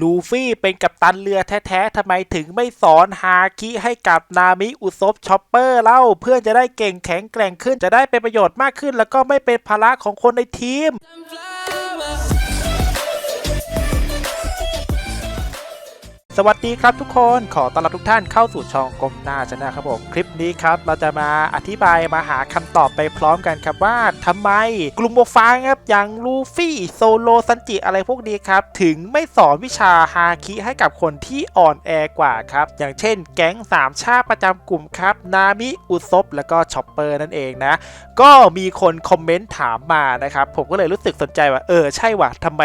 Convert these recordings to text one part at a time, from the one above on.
ลูฟี่เป็นกัปตันเรือแท้ๆทำไมถึงไม่สอนฮาคิให้กับนามิอุซบชอปเปอร์เล่า เพื่อจะได้เก่งแข็งแกร่งขึ้นจะได้เป็นประโยชน์มากขึ้น แล้วก็ไม่เป็นภาระของคนในทีม สวัสดีครับทุกคนขอต้อนรับทุกท่านเข้าสู่ช่องกลมหน้าชนะครับผมคลิปนี้ครับเราจะมาอธิบายมาหาคำตอบไปพร้อมกันครับว่าทำไมกลุ่มโมฟางครับอย่างลูฟี่โซโลซันจิอะไรพวกนี้ครับถึงไม่สอนวิชาฮาคิให้กับคนที่อ่อนแอกว่าครับอย่างเช่น แก๊งสามชาติประจำกลุ่มครับนามิอุซบแล้วก็ชอปเปอร์นั่นเองนะก็มีคนคอมเมนต์ถามมานะครับผมก็เลยรู้สึกสนใจว่าเออใช่ว่ะทำไม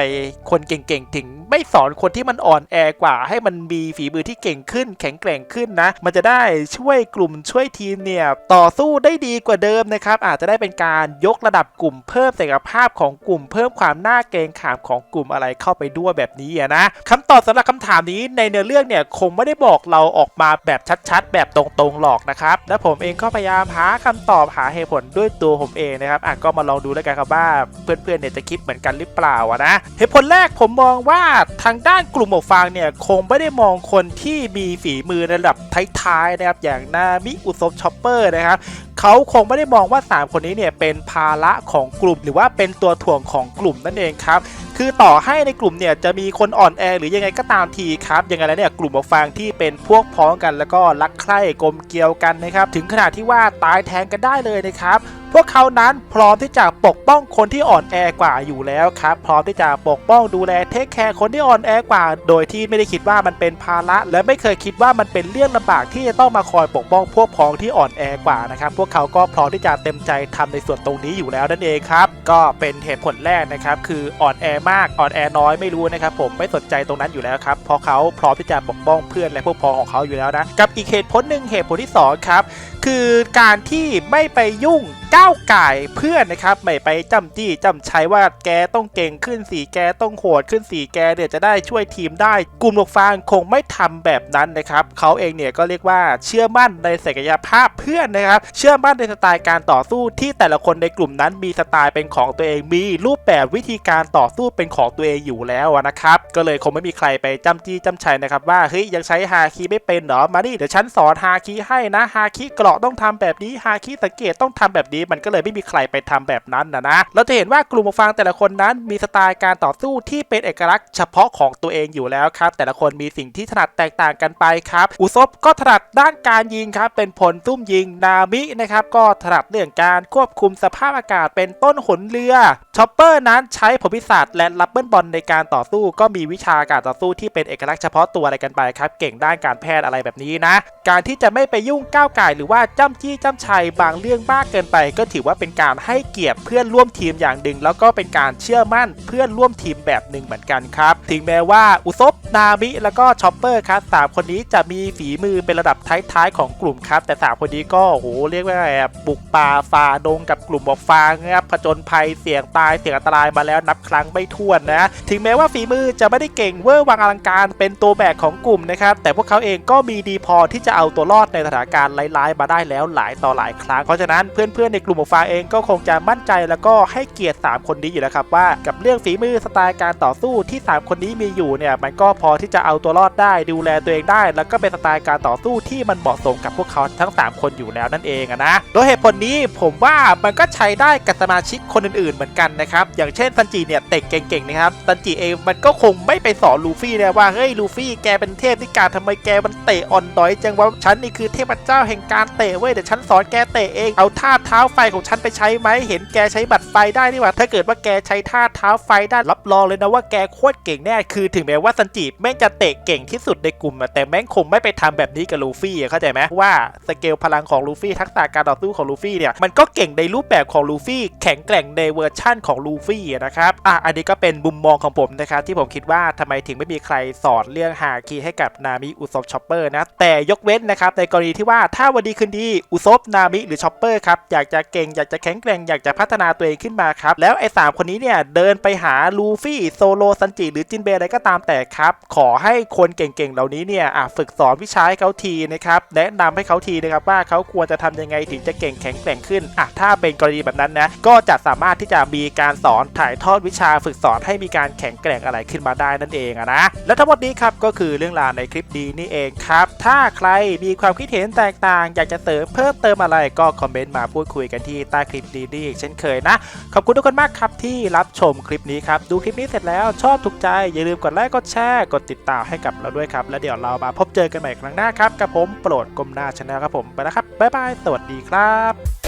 คนเก่งๆถึง ไม่สอนคนที่มันอ่อนแอกว่า ให้มันมีฝีมือที่เก่งขึ้น แข็งแกร่งขึ้นนะ มันจะได้ช่วยกลุ่มช่วยทีมเนี่ยต่อสู้ได้ดีกว่าเดิมนะครับ อาจจะได้เป็นการยกระดับกลุ่มเพิ่มศักยภาพของกลุ่มเพิ่มความน่าเกรงขามของกลุ่มอะไรเข้าไปด้วยแบบนี้นะคำตอบสำหรับคำถามนี้ในเนื้อเรื่องเนี่ยคงไม่ได้บอกเราออกมาแบบชัดๆ แบบตรงๆหรอกนะครับและผมเองก็พยายามหาคำตอบหาเหตุผลด้วยตัวผมเองนะครับอะก็มาลองดูแล้วกันครับว่าเพื่อนๆเนี่ยจะคิดเหมือนกันหรือเปล่านะเหตุผลแรกผมมองว่าทางด้านกลุ่มหมวกฟางเนี่ยคงไม่ได้มองคนที่มีฝีมือในระดับท้ายๆนะครับอย่างนามิอุซบชอปเปอร์นะครับเขาคงไม่ได้มองว่า 3 คนนี้เนี่ยเป็นภาระของกลุ่ม หรือว่าเป็นตัวถ่วงของกลุ่มนั่นเองครับคือต่อให้ในกลุ่มเนี่ยจะมีคนอ่อนแอหรือยังไงก็ตามทีครับยังไงแล้วเนี่ยกลุ่มหมวกฟางที่เป็นพวกพ้องกัน แล้วก็รักใคร่กลมเกลียวกันนะครับถึงขนาดที่ว่าตายแทนกันได้เลยนะครับ พวกเขานั้นพร้อมที่จะปกป้องคนที่อ่อนแอกว่าอยู่แล้วครับพร้อมที่จะปกป้องดูแลเทคแคร์คนที่อ่อนแอกว่า โดยที่ไม่ได้คิดว่ามันเป็นภาระ และไม่เคยคิดว่ามันเป็นเรื่องลำบากที่จะต้องมาคอยปกป้องพวกพ้องที่อ่อนแอกว่านะครับพวกเขาก็พร้อมที่จะเต็มใจทำในส่วนตรงนี้อยู่แล้วนั่นเองครับก็เป็นเหตุผลแรกนะครับคืออ่อนแอมากอ่อนแอน้อยไม่รู้นะครับผมไม่สนใจตรงนั้นอยู่แล้วครับเพราะเขาพร้อมที่จะปกป้องเพื่อนและพวกพ้องของเขาอยู่แล้วนะกับอีกเหตุผลหนึ่งเหตุผลที่สองครับ คือการที่ไม่ไปยุ่งก้าวไก่เพื่อนนะครับ ไม่ไปจำจี้จำใชัยว่าแกต้องเก่งขึ้นสีแกต้องโหดขึ้นสีแกเนี่ยจะได้ช่วยทีมได้ กลุ่มหลวกฟางคงไม่ทำแบบนั้นนะครับเขาเองเนี่ยก็เรียกว่าเชื่อมั่นในศักยภาพเพื่อนนะครับ เชื่อมั่นในสไตล์การต่อสู้ที่แต่ละคนในกลุ่มนั้นมีสไตล์เป็นของตัวเองมีรูปแบบวิธีการต่อสู้เป็นของตัวเองอยู่แล้วนะครับ ก็เลยคงไม่มีใครไปจำจี้จำใชัยนะครับว่าเฮ้ยยังใช้ฮาคีไม่เป็นเหรอมานี่เดี๋ยวฉันสอนฮาคีให้นะฮาคีกราะต้องทำแบบนี้ฮาคีสังเกตต้องทำแบบนี้มันก็เลยไม่มีใครไปทำแบบนั้นนะนะเราจะเห็นว่ากลุ่มฟางแต่ละคนนั้นมีสไตล์การต่อสู้ที่เป็นเอกลักษณ์เฉพาะของตัวเองอยู่แล้วครับ แต่ละคนมีสิ่งที่ถนัดแตกต่างกันไปครับ อุซบก็ถนัดด้านการยิงครับ เป็นผลซุ่มยิงนามินะครับก็ถนัดเรื่องการควบคุมสภาพอากาศเป็นต้นหนเรือชอปเปอร์นั้นใช้ผลพิศาจและรับเบิลบอลในการต่อสู้ ก็มีวิชาการต่อสู้ที่เป็นเอกลักษณ์เฉพาะตัวอะไรกันไปครับ เก่งด้านการแพทย์อะไรแบบนี้นะ การที่จะไม่ไปยุ่งก้าวไก่หรือว่าจ้ำจี้จ้ำชัยบางเรื่องมากเกินไป ก็ถือว่าเป็นการให้เกียรติเพื่อนร่วมทีมอย่างหนึ่ง แล้วก็เป็นการเชื่อมั่นเพื่อนร่วมทีมแบบหนึ่งเหมือนกันครับ ถึงแม้ว่าอุซบนามิแล้วก็ชอปเปอร์ครับสามคนนี้จะมีฝีมือเป็นระดับท้ายๆของกลุ่มครับ แต่สามคนนี้ก็โหเรียกว่าไงอะบุกป่าฝ่าดงกับกลุ่มบอกฟางนะครับผจญภัยเสี่ยงตายเสี่ยงอันตรายมาแล้วนับครั้งไม่ถ้วนนะ ถึงแม้ว่าฝีมือจะไม่ได้เก่งเวอร์วังอลังการเป็นตัวแบกของกลุ่มนะครับแต่พวกเขาเองก็มีดีพอที่จะเอาตัวรอดในสถานการณ์ร้ายๆมาได้ได้แล้วหลายต่อหลายครั้ง เพราะฉะนั้นเพื่อนๆในกลุ่มหมวกฟาเองก็คงจะมั่นใจแล้วก็ให้เกียรติ 3 คนนี้อยู่แล้วครับว่ากับเรื่องฝีมือสไตล์การต่อสู้ที่ 3 คนนี้มีอยู่เนี่ยมันก็พอที่จะเอาตัวรอดได้ดูแลตัวเองได้ แล้วก็เป็นสไตล์การต่อสู้ที่มันเหมาะสมกับพวกเขาทั้ง 3 คนอยู่แล้วนั่นเองนะโดยเหตุผลนี้ผมว่ามันก็ใช้ได้กับสมาชิกคนอื่นๆเหมือนกันนะครับอย่างเช่นซันจิเนี่ยเตะเก่งๆนะครับซันจิเองมันก็คงไม่ไปสอนลูฟี่นะว่าเฮ้ยลูฟี่แกเป็นเทพที่การทำไมแกมันเตะอ่อนด้อยจังว่าฉันนี่คือเทพเจ้าแห่งการเตะเว้ยเดี๋ยวฉันสอนแกเตะเองเอาท่าเท้าไฟของฉันไปใช้ไหมเห็นแกใช้บัตรไฟได้นี่หว่าถ้าเกิดว่าแกใช้ท่าเท้าไฟได้รับรองเลยนะว่าแกโคตรเก่งแน่คือถึงแม้ว่าซันจิแม่งจะเตะเก่งที่สุดในกลุ่มแต่แม่งคงไม่ไปทำแบบนี้กับลูฟี่อะเข้าใจไหมว่าสเกลพลังของลูฟี่ทักษะการต่อสู้ของลูฟี่เนี่ยมันก็เก่งในรูปแบบของลูฟี่แข็งแกร่งในเวอร์ชั่นของลูฟี่อะนะครับอะอันนี้ก็เป็นมุมมองของผมนะครับที่ผมคิดว่าทำไมถึงไม่มีใครสอนเรื่องฮาคีให้กับนามิอุซอบชอปเปอร์นะแต่ยกเว้นนะครับในกรณีที่ว่าถ้าวันดีคืนดีอุซบนามิหรือชอปเปอร์ครับอยากจะเก่งอยากจะแข็งแกร่งอยากจะพัฒนาตัวเองขึ้นมาครับแล้วไอ้สามคนนี้เนี่ยเดินไปหาลูฟี่โซโลซันจิหรือจินเบอะไรก็ตามแต่ครับขอให้คนเก่งๆเหล่านี้เนี่ยฝึกสอนวิชาให้เขาทีนะครับแนะนำให้เขาทีนะครับว่าเขาควรจะทำยังไงถึงจะเก่งแข็งแกร่งขึ้นอะถ้าเป็นกรณีแบบนั้นนะก็จะสามารถที่จะมีการสอนถ่ายทอดวิชาฝึกสอนให้มีการแข็งแกร่งอะไรขึ้นมาได้นั่นเองนะและทั้งหมดนี้ครับก็คือเรื่องราวในคลิปดีนี่เองครับถ้าใครมีความคิดเห็นแตกต่างอยากจะเติมเพิ่มเติมอะไรก็คอมเมนต์มาพูดคุยกันที่ใต้คลิปดีนี่อีกเช่นเคยนะ ขอบคุณทุกคนมากครับที่รับชมคลิปนี้ครับ ดูคลิปนี้เสร็จแล้วชอบถูกใจ อย่าลืมกดไลค์กดแชร์กดติดตามให้กับเราด้วยครับ แล้วเดี๋ยวเรามาพบเจอกันใหม่ครั้งหน้าครับกับผมโปรดกลมหน้าชาแนลครับผมไปแล้วครับบ๊ายบายสวัสดีครับ